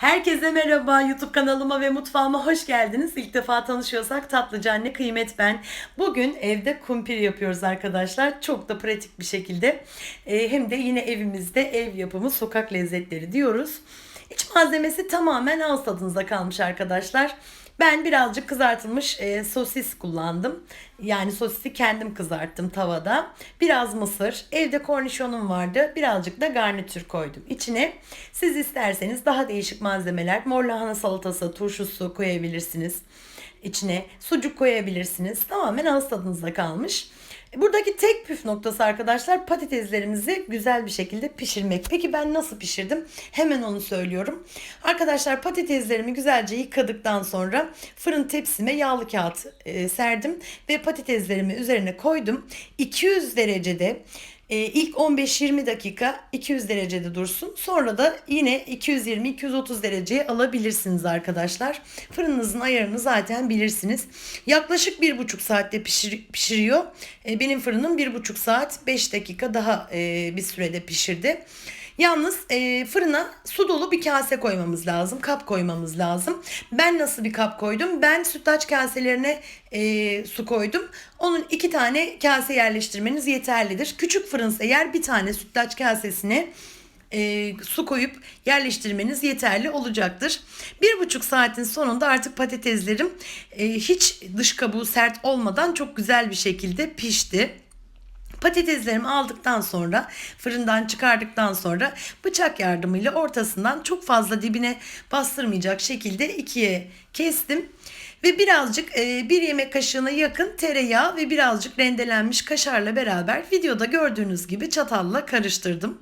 Herkese merhaba YouTube kanalıma ve mutfağıma hoş geldiniz. İlk defa tanışıyorsak tatlıcı anne kıymet ben. Bugün evde kumpir yapıyoruz arkadaşlar. Çok da pratik bir şekilde. Ee, hem de yine evimizde ev yapımı sokak lezzetleri diyoruz. İç malzemesi tamamen ağız tadınıza kalmış arkadaşlar. Ben birazcık kızartılmış e, sosis kullandım. Yani sosisi kendim kızarttım tavada. Biraz mısır, evde kornişonum vardı. Birazcık da garnitür koydum. İçine siz isterseniz daha değişik malzemeler, mor lahana salatası, turşusu koyabilirsiniz. İçine sucuk koyabilirsiniz. Tamamen ağız tadınıza kalmış. Buradaki tek püf noktası arkadaşlar patateslerimizi güzel bir şekilde pişirmek. Peki ben nasıl pişirdim? Hemen onu söylüyorum. Arkadaşlar patateslerimi güzelce yıkadıktan sonra fırın tepsime yağlı kağıt e, serdim ve patateslerimi üzerine koydum. 200 derecede e, ilk 15-20 dakika 200 derecede dursun. Sonra da yine 220-230 dereceye alabilirsiniz arkadaşlar. Fırınınızın ayarını zaten bilirsiniz. Yaklaşık 1,5 saatte pişir, pişiriyor. E, benim fırınım 1,5 saat 5 dakika daha e, bir sürede pişirdi. Yalnız e, fırına su dolu bir kase koymamız lazım. Kap koymamız lazım. Ben nasıl bir kap koydum? Ben sütlaç kaselerine e, su koydum. Onun iki tane kase yerleştirmeniz yeterlidir. Küçük fırınsa eğer bir tane sütlaç kasesine e, su koyup yerleştirmeniz yeterli olacaktır. Bir buçuk saatin sonunda artık patateslerim e, hiç dış kabuğu sert olmadan çok güzel bir şekilde pişti. Patateslerimi aldıktan sonra fırından çıkardıktan sonra bıçak yardımıyla ortasından çok fazla dibine bastırmayacak şekilde ikiye kestim. Ve birazcık e, bir yemek kaşığına yakın tereyağı ve birazcık rendelenmiş kaşarla beraber videoda gördüğünüz gibi çatalla karıştırdım.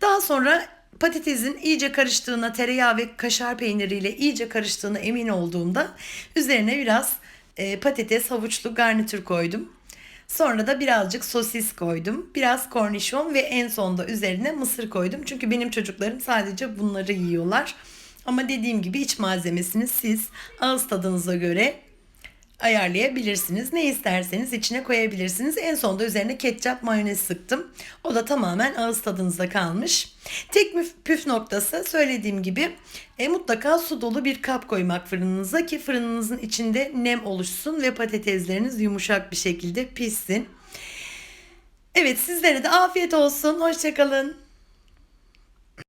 Daha sonra patatesin iyice karıştığına, tereyağı ve kaşar peyniriyle iyice karıştığına emin olduğumda üzerine biraz e, patates havuçlu garnitür koydum. Sonra da birazcık sosis koydum. Biraz kornişon ve en sonda üzerine mısır koydum. Çünkü benim çocuklarım sadece bunları yiyorlar. Ama dediğim gibi iç malzemesini siz ağız tadınıza göre ayarlayabilirsiniz. Ne isterseniz içine koyabilirsiniz. En sonda üzerine ketçap mayonez sıktım. O da tamamen ağız tadınıza kalmış. Tek püf noktası söylediğim gibi e, mutlaka su dolu bir kap koymak fırınınıza ki fırınınızın içinde nem oluşsun ve patatesleriniz yumuşak bir şekilde pişsin. Evet sizlere de afiyet olsun. Hoşçakalın.